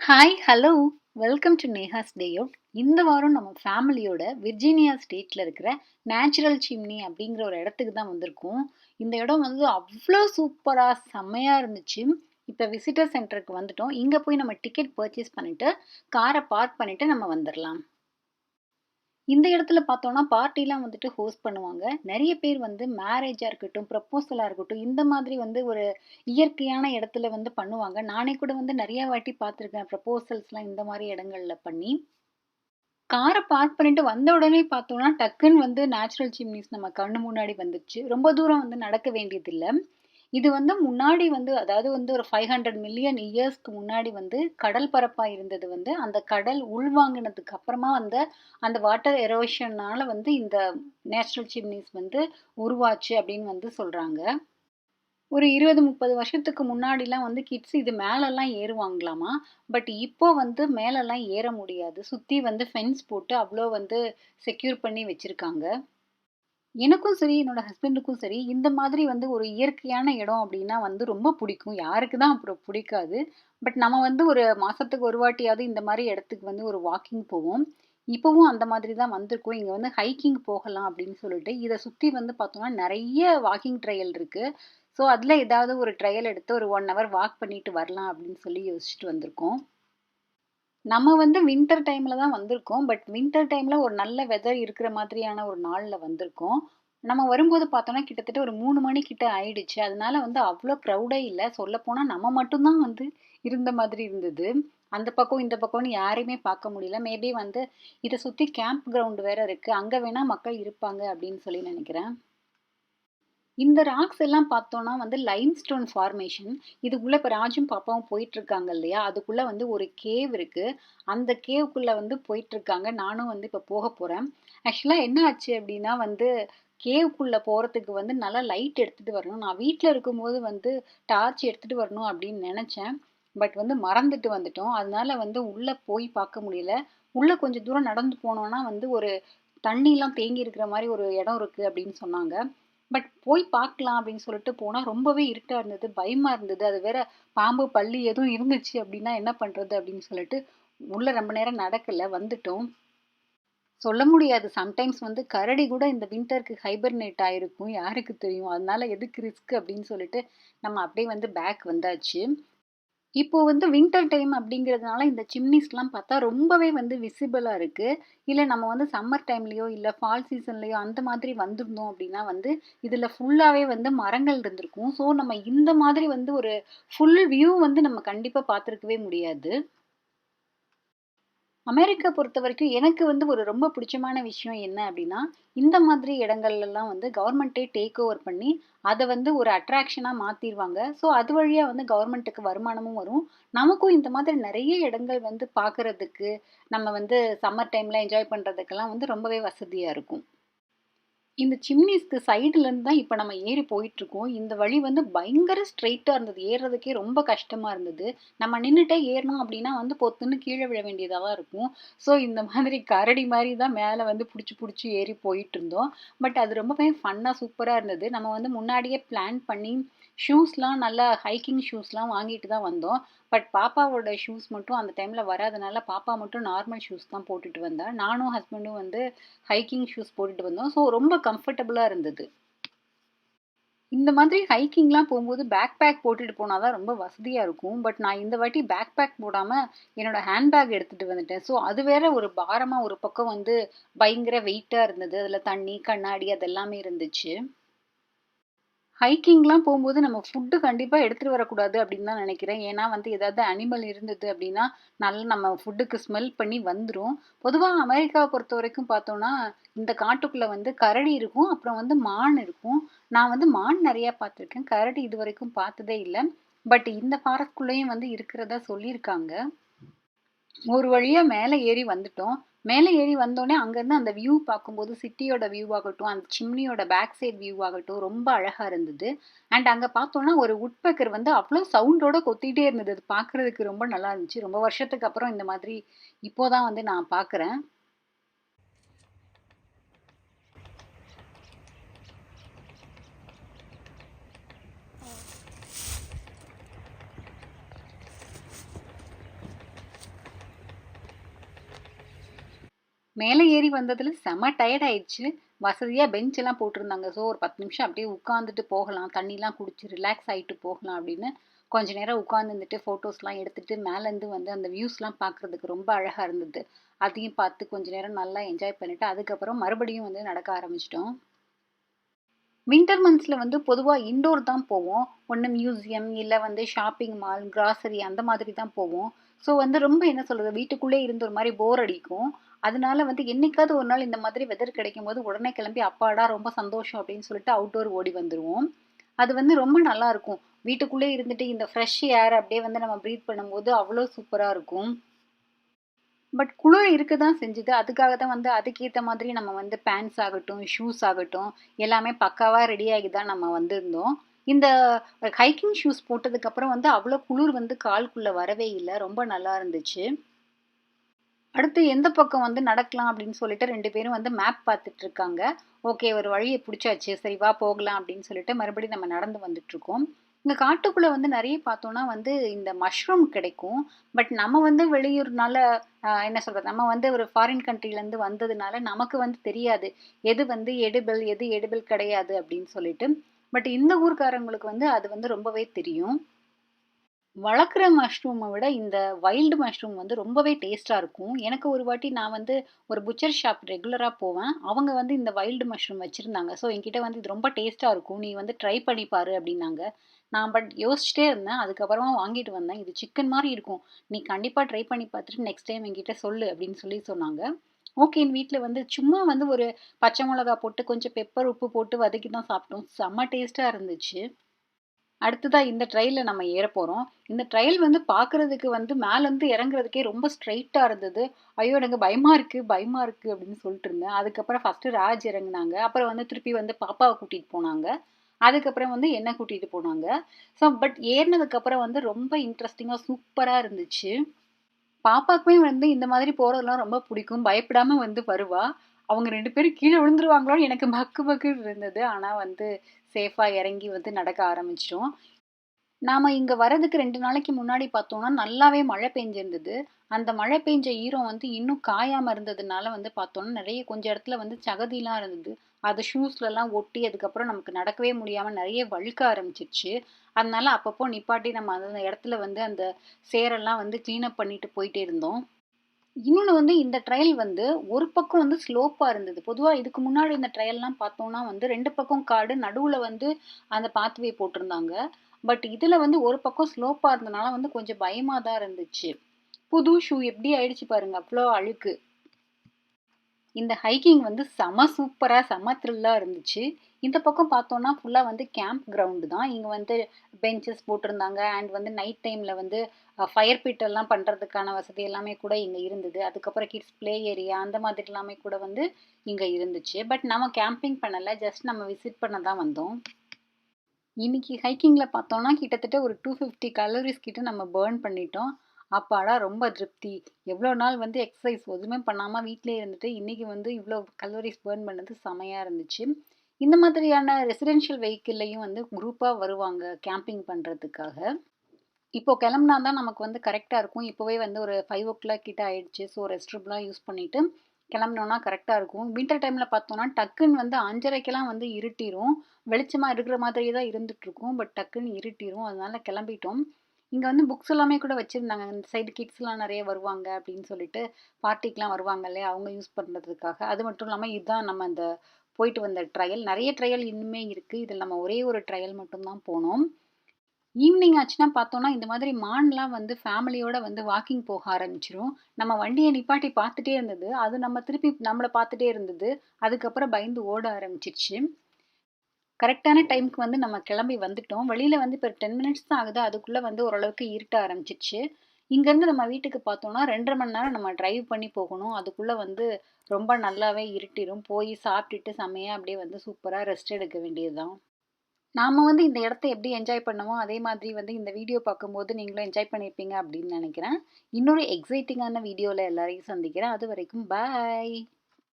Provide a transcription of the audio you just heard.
Hi hello welcome to Neha's day out இந்த வாரம் நம்ம ஃபேமிலியோட விர்ஜீனியா ஸ்டேட்டில் இருக்கிற நேச்சுரல் சிம்னி அப்படிங்கிற ஒரு இடத்துக்கு தான் வந்திருக்கோம். இந்த இடம் வந்து அவ்வளோ சூப்பராக செம்மையாக இருந்துச்சு. இப்போ விசிட்டர் சென்டருக்கு வந்துட்டோம். இங்கே போய் நம்ம டிக்கெட் பர்ச்சேஸ் பண்ணிவிட்டு காரை பார்க் பண்ணிவிட்டு நம்ம வந்துடலாம் இந்த இடத்துல பார்த்தோம்னா பார்ட்டிலாம் வந்துட்டு ஹோஸ்ட் பண்ணுவாங்க. நிறைய பேர் வந்து மேரேஜாக இருக்கட்டும் ப்ரப்போசலாக இருக்கட்டும் இந்த மாதிரி வந்து ஒரு இயற்கையான இடத்துல வந்து பண்ணுவாங்க. நானே கூட வந்து நிறைய வாட்டி பார்த்துருக்கேன் ப்ரப்போசல்ஸ்லாம் இந்த மாதிரி இடங்கள்ல பண்ணி. காரை பார்க் பண்ணிட்டு வந்த உடனே பார்த்தோம்னா டக்குன்னு வந்து நேச்சுரல் சிம்னிஸ் நம்ம கண்ணு முன்னாடி வந்துச்சு ரொம்ப தூரம் வந்து நடக்க வேண்டியதில்லை. இது வந்து முன்னாடி வந்து அதாவது வந்து ஒரு ஃபைவ் ஹண்ட்ரட் மில்லியன் இயர்ஸ்க்கு முன்னாடி வந்து கடல் பரப்பாக இருந்தது வந்து அந்த கடல் உள்வாங்கினதுக்கு அப்புறமா வந்து அந்த வாட்டர் எரோஷனால் வந்து இந்த நேச்சுரல் சிம்னிஸ் வந்து உருவாச்சு அப்படின்னு வந்து சொல்கிறாங்க ஒரு இருபது முப்பது வருஷத்துக்கு முன்னாடிலாம் வந்து கிட்ஸ் இது மேலெல்லாம் ஏறுவாங்களாமா? பட் இப்போ வந்து மேலெல்லாம் ஏற முடியாது. சுற்றி வந்து ஃபென்ஸ் போட்டு அவ்வளோ வந்து செக்யூர் பண்ணி வச்சுருக்காங்க. எனக்கும் சரி என்னோட ஹஸ்பண்டுக்கும் சரி இந்த மாதிரி வந்து ஒரு இயற்கையான இடம் அப்படின்னா வந்து ரொம்ப பிடிக்கும். யாருக்கு தான் அப்புறம் பிடிக்காது. பட் நம்ம வந்து ஒரு மாதத்துக்கு ஒரு வாட்டியாவது இந்த மாதிரி இடத்துக்கு வந்து ஒரு வாக்கிங் போவோம். இப்போவும் அந்த மாதிரி தான் வந்திருக்கோம். இங்கே வந்து ஹைக்கிங் போகலாம் அப்படின்னு சொல்லிட்டு இதை சுற்றி வந்து பார்த்தோம்னா நிறைய வாக்கிங் ட்ரையல் இருக்குது ஸோ அதில் ஏதாவது ஒரு ட்ரையல் எடுத்து ஒரு ஒன் ஹவர் வாக் பண்ணிட்டு வரலாம் அப்படின்னு சொல்லி யோசிச்சுட்டு வந்திருக்கோம். நம்ம வந்து வின்டர் டைம்ல தான் வந்திருக்கோம். பட் வின்டர் டைம்ல ஒரு நல்ல வெதர் இருக்கிற மாதிரியான ஒரு நாளில் வந்திருக்கோம். நம்ம வரும்போது பார்த்தோம்னா கிட்டத்தட்ட ஒரு மூணு மணி கிட்ட ஆயிடுச்சு. அதனால வந்து அவ்வளோ க்ரௌடே இல்லை. சொல்லப்போனால் நம்ம மட்டும்தான் வந்து இருந்த மாதிரி இருந்தது. அந்த பக்கம் இந்த பக்கம்னு யாரையுமே பார்க்க முடியல. மேபி வந்து இதை சுற்றி கேம்ப் கிரவுண்ட் வேற இருக்குது அங்கே வேணால் மக்கள் இருப்பாங்க அப்படின்னு சொல்லி நினைக்கிறேன். இந்த ராக்ஸ் எல்லாம் பார்த்தோம்னா வந்து லைம் ஸ்டோன் ஃபார்மேஷன் இதுக்குள்ளே இப்போ ராஜும் பாப்பாவும் போயிட்டுருக்காங்க இல்லையா? அதுக்குள்ளே வந்து ஒரு கேவ் இருக்குது அந்த கேவுக்குள்ளே வந்து போயிட்டுருக்காங்க. நானும் வந்து இப்போ போக போகிறேன் ஆக்சுவலாக என்ன ஆச்சு அப்படின்னா வந்து கேவுக்குள்ளே போகிறதுக்கு வந்து நல்லா லைட் எடுத்துகிட்டு வரணும். நான் வீட்டில் இருக்கும்போது வந்து டார்ச் எடுத்துகிட்டு வரணும் அப்படின்னு நினச்சேன். பட் வந்து மறந்துட்டு வந்துட்டோம். அதனால வந்து உள்ளே போய் பார்க்க முடியல. உள்ளே கொஞ்சம் தூரம் நடந்து போனோன்னா வந்து ஒரு தண்ணிலாம் தேங்கி இருக்கிற மாதிரி ஒரு இடம் இருக்குது அப்படின்னு சொன்னாங்க. பட் போய் பார்க்கலாம் அப்படின்னு சொல்லிட்டு போனால் ரொம்பவே இருட்டாக இருந்தது பயமாக இருந்தது. அது வேற பாம்பு பள்ளி எதுவும் இருந்துச்சு அப்படின்னா என்ன பண்ணுறது அப்படின்னு சொல்லிட்டு உள்ளே ரொம்ப நேரம் நடக்கலை வந்துட்டோம். சொல்ல முடியாது. சம்டைம்ஸ் வந்து கரடி கூட இந்த வின்டருக்கு ஹைபர்னேட் ஆகிருக்கும் யாருக்கு தெரியும்? அதனால எதுக்கு ரிஸ்க் அப்படின்னு சொல்லிட்டு நம்ம அப்படியே வந்து பேக் வந்தாச்சு. இப்போ வந்து வின்டர் டைம் அப்படிங்கிறதுனால இந்த சிம்னிஸ்லாம் பார்த்தா ரொம்பவே வந்து விசிபிளாக இருக்குது இல்லை நம்ம வந்து சம்மர் டைம்லேயோ இல்லை ஃபால் சீசன்லேயோ அந்த மாதிரி வந்திருந்தோம் அப்படின்னா வந்து இதில் ஃபுல்லாகவே வந்து மரங்கள் இருந்திருக்கும். ஸோ நம்ம இந்த மாதிரி வந்து ஒரு ஃபுல் வியூ வந்து நம்ம கண்டிப்பாக பார்த்துருக்கவே முடியாது. அமெரிக்கா பொறுத்த வரைக்கும் எனக்கு வந்து ஒரு ரொம்ப பிடிச்சமான விஷயம் என்ன அப்படின்னா இந்த மாதிரி இடங்கள்லாம் வந்து கவர்மெண்ட்டே டேக் ஓவர் பண்ணி அதை வந்து ஒரு அட்ராக்ஷனாக மாற்றிடுவாங்க ஸோ அது வழியாக வந்து கவர்மெண்ட்டுக்கு வருமானமும் வரும். நமக்கும் இந்த மாதிரி நிறைய இடங்கள் வந்து பார்க்குறதுக்கு நம்ம வந்து சம்மர் டைமில் என்ஜாய் பண்ணுறதுக்கெல்லாம் வந்து ரொம்பவே வசதியாக இருக்கும். இந்த சிம்னிஸ்க்கு சைடுலேருந்து தான் இப்போ நம்ம ஏறி போயிட்டுருக்கோம். இந்த வழி வந்து பயங்கர ஸ்ட்ரெயிட்டாக இருந்தது. ஏறுறதுக்கே ரொம்ப கஷ்டமாக இருந்தது. நம்ம நின்றுட்டே ஏறணும் அப்படின்னா வந்து பொத்துன்னு கீழே விழ வேண்டியதாக இருக்கும். ஸோ இந்த மாதிரி கரடி மாதிரி தான் மேலே வந்து பிடிச்சி பிடிச்சி ஏறி போயிட்டு இருந்தோம் பட் அது ரொம்பவே ஃபன்னாக சூப்பராக இருந்தது. நம்ம வந்து முன்னாடியே பிளான் பண்ணி ஷூஸ்லாம் நல்லா ஹைக்கிங் ஷூஸ்லாம் வாங்கிட்டு தான் வந்தோம். பட் பாப்பாவோட ஷூஸ் மட்டும் அந்த டைமில் வராதனால பாப்பா மட்டும் நார்மல் ஷூஸ் தான் போட்டுட்டு வந்தா. நானும் ஹஸ்பண்டும் வந்து ஹைக்கிங் ஷூஸ் போட்டுட்டு வந்தோம். ஸோ ரொம்ப கம்ஃபர்டபுளாக இருந்தது. இந்த மாதிரி ஹைக்கிங்லாம் போகும்போது பேக் பேக் போட்டுட்டு போனால் தான் ரொம்ப வசதியாக இருக்கும். பட் நான் இந்த வாட்டி பேக் பேக் போடாமல் என்னோடய ஹேண்ட்பேக் எடுத்துகிட்டு வந்துட்டேன். ஸோ அது வேற ஒரு பாரமாக ஒரு பக்கம் வந்து பயங்கர வெயிட்டாக இருந்தது. அதில் தண்ணி கண்ணாடி அதெல்லாமே இருந்துச்சு. ஹைக்கிங்லாம் போகும்போது நம்ம ஃபுட்டு கண்டிப்பாக எடுத்துகிட்டு வரக்கூடாது அப்படின்னு தான் நினைக்கிறேன். ஏன்னா வந்து ஏதாவது அனிமல் இருந்தது அப்படின்னா நல்லா நம்ம ஃபுட்டுக்கு ஸ்மெல் பண்ணி வந்துடும் பொதுவாக அமெரிக்காவை பொறுத்த வரைக்கும் பார்த்தோன்னா இந்த காட்டுக்குள்ளே வந்து கரடி இருக்கும் அப்புறம் வந்து மான் இருக்கும். நான் வந்து மான் நிறையா பார்த்துருக்கேன். கரடி இது வரைக்கும் பார்த்ததே இல்லை. பட் இந்த ஃபாரஸ்ட்குள்ளேயும் வந்து இருக்கிறதா சொல்லியிருக்காங்க. ஒரு வழியாக மேலே ஏறி வந்துட்டோம். மேலே ஏறி வந்தோடனே அங்கேருந்து அந்த வியூ பார்க்கும்போது சிட்டியோட வியூ ஆகட்டும் அந்த சிம்னியோட பேக் சைட் வியூ ஆகட்டும் ரொம்ப அழகாக இருந்தது. அண்ட் அங்கே பார்த்தோன்னா ஒரு உட்பக்கர் வந்து அவ்வளோ சவுண்டோட கொத்திட்டே இருந்தது. அது பார்க்குறதுக்கு ரொம்ப நல்லா இருந்துச்சு. ரொம்ப வருஷத்துக்கு அப்புறம் இந்த மாதிரி இப்போதான் வந்து நான் பார்க்குறேன். மேலே ஏறி வந்ததில் செம டயர்ட் ஆயிடுச்சு. வசதியாக பெஞ்செல்லாம் போட்டிருந்தாங்க. ஸோ ஒரு பத்து நிமிஷம் அப்படியே உட்காந்துட்டு போகலாம். தண்ணிலாம் குடிச்சு ரிலாக்ஸ் ஆகிட்டு போகலாம் அப்படின்னு கொஞ்ச நேரம் உட்காந்துருந்துட்டு ஃபோட்டோஸ்லாம் எடுத்துட்டு மேலேருந்து வந்து அந்த வியூஸ்லாம் பார்க்குறதுக்கு ரொம்ப அழகாக இருந்தது. அதையும் பார்த்து கொஞ்ச நேரம் நல்லா என்ஜாய் பண்ணிவிட்டு அதுக்கப்புறம் மறுபடியும் வந்து நடக்க ஆரம்பிச்சிட்டோம். வின்டர் மந்த்ஸில் வந்து பொதுவாக இண்டோர் தான் போவோம். ஒன்று மியூசியம் இல்லை வந்து ஷாப்பிங் மால் கிராசரி அந்த மாதிரி தான் போவோம். ஸோ வந்து ரொம்ப என்ன சொல்கிறது வீட்டுக்குள்ளே இருந்து ஒரு மாதிரி போர் அடிக்கும். அதனால வந்து என்னைக்காவது ஒரு நாள் இந்த மாதிரி வெதர் கிடைக்கும் போது உடனே கிளம்பி அப்பாடா ரொம்ப சந்தோஷம் அப்படின்னு சொல்லிட்டு அவுட்டோர் ஓடி வந்துடுவோம் அது வந்து ரொம்ப நல்லா இருக்கும். வீட்டுக்குள்ளே இருந்துட்டு இந்த ஃப்ரெஷ் ஏர் அப்படியே வந்து நம்ம ப்ரீத் பண்ணும்போது அவ்வளோ சூப்பராக இருக்கும். பட் குளிர் இருக்க தான் செஞ்சுது. அதுக்காக தான் வந்து அதுக்கேற்ற மாதிரி நம்ம வந்து பேண்ட்ஸ் ஆகட்டும் ஷூஸ் ஆகட்டும் எல்லாமே பக்காவாக ரெடியாகி தான் நம்ம வந்திருந்தோம். இந்த ஹைக்கிங் ஷூஸ் போட்டதுக்கப்புறம் வந்து அவ்வளோ குளிர் வந்து கால்குள்ளே வரவே இல்லை. ரொம்ப நல்லா இருந்துச்சு. அடுத்து எந்த பக்கம் வந்து நடக்கலாம் அப்படின்னு சொல்லிட்டு ரெண்டு பேரும் வந்து மேப் பார்த்துட்டு இருக்காங்க ஓகே ஒரு வழியை பிடிச்சாச்சு. சரி வா போகலாம் அப்படின்னு சொல்லிட்டு மறுபடியும் நம்ம நடந்து வந்துட்டு இருக்கோம் இங்கே காட்டுக்குள்ளே வந்து நிறைய பார்த்தோன்னா வந்து இந்த மஷ்ரூம் கிடைக்கும். பட் நம்ம வந்து வெளியூர்னால என்ன சொல்கிறது நம்ம வந்து ஒரு ஃபாரின் கண்ட்ரிலேருந்து வந்ததுனால நமக்கு வந்து தெரியாது. எது வந்து எடுபிள் எது எடுபிள் கிடையாது அப்படின்னு சொல்லிட்டு. பட் இந்த ஊர்க்காரங்களுக்கு வந்து அது வந்து ரொம்பவே தெரியும். வளர்க்குற மஷ்ரூமை விட இந்த வைல்டு மஷ்ரூம் வந்து ரொம்பவே டேஸ்ட்டாக இருக்கும். எனக்கு ஒரு வாட்டி நான் வந்து ஒரு புச்சர் ஷாப் ரெகுலராக போவேன். அவங்க வந்து இந்த வைல்டு மஷ்ரூம் வச்சுருந்தாங்க. ஸோ என்கிட்ட வந்து இது ரொம்ப டேஸ்ட்டாக இருக்கும். நீ வந்து ட்ரை பண்ணி பாரு அப்படின்னாங்க. நான் பட் யோசிச்சிட்டே இருந்தேன். அதுக்கப்புறமா வாங்கிட்டு வந்தேன். இது சிக்கன் மாதிரி இருக்கும். நீ கண்டிப்பாக ட்ரை பண்ணி பார்த்துட்டு நெக்ஸ்ட் டைம் என்கிட்ட சொல்லு அப்படின்னு சொல்லி சொன்னாங்க. ஓகே என் வீட்டில் வந்து சும்மா வந்து ஒரு பச்சை மிளகா போட்டு கொஞ்சம் பெப்பர் உப்பு போட்டு வதக்கி தான் சாப்பிட்டோம். செம்ம டேஸ்ட்டாக இருந்துச்சு. அடுத்ததாக இந்த ட்ரெயிலில் நம்ம ஏற போகிறோம் இந்த ட்ரெயில் வந்து பார்க்குறதுக்கு வந்து மேலேருந்து இறங்குறதுக்கே ரொம்ப ஸ்ட்ரைட்டாக இருந்தது. ஐயோ எனக்கு பயமாக இருக்குது பயமாக இருக்குது அப்படின்னு சொல்லிட்டு இருந்தேன். அதுக்கப்புறம் ஃபஸ்ட்டு ராஜ் இறங்குனாங்க. அப்புறம் வந்து திருப்பி வந்து பாப்பாவை கூட்டிகிட்டு போனாங்க. அதுக்கப்புறம் வந்து என்ன கூட்டிகிட்டு போனாங்க. ஸோ பட் ஏறினதுக்கப்புறம் வந்து ரொம்ப இன்ட்ரெஸ்டிங்காக சூப்பராக இருந்துச்சு. பாப்பாக்குமே வந்து இந்த மாதிரி போகிறதெல்லாம் ரொம்ப பிடிக்கும். பயப்படாமல் வந்து வருவாள் அவங்க ரெண்டு பேரும் கீழே விழுந்துருவாங்களோன்னு எனக்கு பக்கு பக்கு இருந்தது. ஆனால் வந்து சேஃபாக இறங்கி வந்து நடக்க ஆரம்பிச்சிட்டோம். நாம் இங்கே வரதுக்கு ரெண்டு நாளைக்கு முன்னாடி பார்த்தோம்னா நல்லாவே மழை பெஞ்சிருந்தது. அந்த மழை பெஞ்ச ஈரம் வந்து இன்னும் காயாமல் இருந்ததுனால வந்து பார்த்தோன்னா நிறைய கொஞ்சம் இடத்துல வந்து சகதிலாம் இருந்தது. அது ஷூஸ்லலாம் ஒட்டி அதுக்கப்புறம் நமக்கு நடக்கவே முடியாமல் நிறைய வழுக்க ஆரம்பிச்சிருச்சு. அதனால அப்பப்போ நிப்பாட்டி நம்ம அந்த இடத்துல வந்து அந்த சேரெல்லாம் வந்து க்ளீனப் பண்ணிட்டு போயிட்டே இருந்தோம். இன்னொன்று வந்து இந்த ட்ரையல் வந்து ஒரு பக்கம் வந்து ஸ்லோப்பாக இருந்தது. பொதுவாக இதுக்கு முன்னாடி இந்த ட்ரையல்லாம் பார்த்தோம்னா வந்து ரெண்டு பக்கம் காடு நடுவில் வந்து அந்த பாத்வே போட்டிருந்தாங்க. பட் இதில் வந்து ஒரு பக்கம் ஸ்லோப்பாக இருந்தனால வந்து கொஞ்சம் பயமாக தான் இருந்துச்சு. புது ஷூ எப்படி ஆயிடுச்சு பாருங்க அவ்வளோ அழுக்கு. இந்த ஹைக்கிங் வந்து செம சூப்பராக செம த்ரில்லாக இருந்துச்சு. இந்த பக்கம் பார்த்தோன்னா ஃபுல்லாக வந்து கேம்ப் கிரவுண்டு தான். இங்கே வந்து பெஞ்சஸ் போட்டிருந்தாங்க. அண்ட் வந்து நைட் டைமில் வந்து ஃபயர் பிட் எல்லாம் பண்ணுறதுக்கான வசதி எல்லாமே கூட இங்கே இருந்தது. அதுக்கப்புறம் கிட்ஸ் ப்ளே ஏரியா அந்த மாதிரி எல்லாமே கூட வந்து இங்கே இருந்துச்சு. பட் நம்ம கேம்பிங் பண்ணலை. ஜஸ்ட் நம்ம விசிட் பண்ண தான் வந்தோம். இன்றைக்கி ஹைக்கிங்கில் பார்த்தோன்னா கிட்டத்தட்ட ஒரு டூ ஃபிஃப்டி கலோரிஸ் கிட்ட நம்ம பேர்ன் பண்ணிட்டோம். அப்பாடா ரொம்ப திருப்தி. எவ்வளோ நாள் வந்து எக்ஸசைஸ் எதுவுமே பண்ணாமல் வீட்டிலே இருந்துட்டு இன்றைக்கி வந்து இவ்வளோ கலோரிஸ் பேர்ன் பண்ணது செமையாக இருந்துச்சு. இந்த மாதிரியான ரெசிடென்ஷியல் வெஹிக்கிள்லையும் வந்து குரூப்பாக வருவாங்க கேம்பிங் பண்ணுறதுக்காக இப்போ கிளம்புனா தான் நமக்கு வந்து கரெக்டாக இருக்கும். இப்போவே வந்து ஒரு ஃபைவ் ஓ கிளாக் கிட்ட ஆயிடுச்சு. ஸோ ரெஸ்ட் ரூம்லாம் யூஸ் பண்ணிவிட்டு கிளம்பினோன்னா கரெக்டாக இருக்கும். வின்டர் டைமில் பார்த்தோன்னா டக்குன்னு வந்து அஞ்சரைக்கெல்லாம் வந்து இருட்டிரும். வெளிச்சமாக இருக்கிற மாதிரியே தான் இருந்துகிட்ருக்கும் பட் டக்குன்னு இருட்டிரும். அதனால் கிளம்பிட்டோம். இங்கே வந்து புக்ஸ் எல்லாமே கூட வச்சுருந்தாங்க. இந்த சைடு கிட்ஸ்லாம் நிறைய வருவாங்க அப்படின்னு சொல்லிட்டு பார்ட்டிக்கெலாம் வருவாங்க இல்லையா? அவங்க யூஸ் பண்ணுறதுக்காக அது மட்டும் இல்லாமல் இதுதான் நம்ம அந்த போயிட்டு வந்த ட்ரையல் நிறைய ட்ரையல் இன்னுமே இருக்குது இதில் நம்ம ஒரே ஒரு ட்ரையல் மட்டும்தான் போனோம். ஈவினிங் ஆச்சுன்னா பார்த்தோன்னா இந்த மாதிரி மான்லாம் வந்து ஃபேமிலியோட வந்து வாக்கிங் போக ஆரம்பிச்சிரும். நம்ம வண்டியை நிப்பாட்டி பார்த்துட்டே இருந்தது. அது நம்ம திருப்பி நம்மளை பார்த்துட்டே இருந்தது. அதுக்கப்புறம் பயந்து ஓட ஆரம்பிச்சிருச்சு. கரெக்டான டைமுக்கு வந்து நம்ம கிளம்பி வந்துட்டோம். வெளியில் வந்து இப்போ டென் மினிட்ஸ் தான் ஆகுது. அதுக்குள்ளே வந்து ஓரளவுக்கு இருட்ட ஆரம்பிச்சிருச்சு. இங்கேருந்து நம்ம வீட்டுக்கு பார்த்தோன்னா ரெண்டரை மணி நேரம் நம்ம டிரைவ் பண்ணி போகணும். அதுக்குள்ளே வந்து ரொம்ப நல்லாவே இருட்டிடும் போய் சாப்பிட்டுட்டு செமையாக அப்படியே வந்து சூப்பராக ரெஸ்ட் எடுக்க வேண்டியது தான் நாம் வந்து இந்த இடத்த எப்படி என்ஜாய் பண்ணமோ அதே மாதிரி வந்து இந்த வீடியோ பார்க்கும்போது நீங்களும் என்ஜாய் பண்ணியிருப்பீங்க அப்படின்னு நினைக்கிறேன். இன்னொரு எக்ஸைட்டிங்கான வீடியோவில் எல்லாரையும் சந்திக்கிறேன். அது வரைக்கும் பாய்